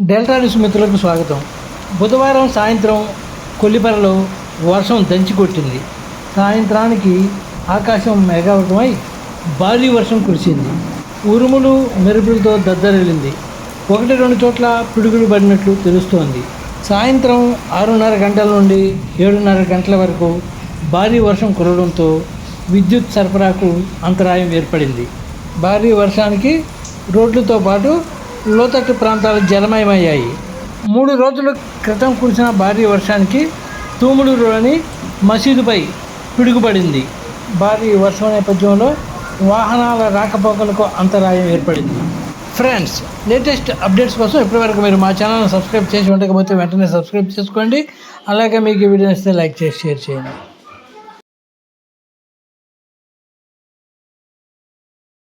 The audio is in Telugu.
డెల్టా న్యూస్ మిత్రులకు స్వాగతం. బుధవారం సాయంత్రం కొల్లిపరలో వర్షం దంచి కొట్టింది. సాయంత్రానికి ఆకాశం మేఘావృతమై భారీ వర్షం కురిసింది. ఉరుములు మెరుపులతో దద్దరిల్లింది. ఒకటి రెండు చోట్ల పిడుగులు పడినట్లు తెలుస్తోంది. సాయంత్రం ఆరున్నర గంటల నుండి ఏడున్నర గంటల వరకు భారీ వర్షం కురవడంతో విద్యుత్ సరఫరాకు అంతరాయం ఏర్పడింది. భారీ వర్షానికి రోడ్లతో పాటు లోతట్టు ప్రాంతాలు జలమయమయ్యాయి. మూడు రోజుల క్రితం కురిసిన భారీ వర్షానికి తూములూరులోని మసీదుపై పిడుగుపడింది. భారీ వర్షం నేపథ్యంలో వాహనాల రాకపోకలకు అంతరాయం ఏర్పడింది. ఫ్రెండ్స్ లేటెస్ట్ అప్డేట్స్ కోసం ఇప్పటివరకు మీరు మా ఛానల్ని సబ్స్క్రైబ్ చేసి ఉండకపోతే వెంటనే సబ్స్క్రైబ్ చేసుకోండి. అలాగే మీకు వీడియో నచ్చితే లైక్ చేసి షేర్ చేయండి.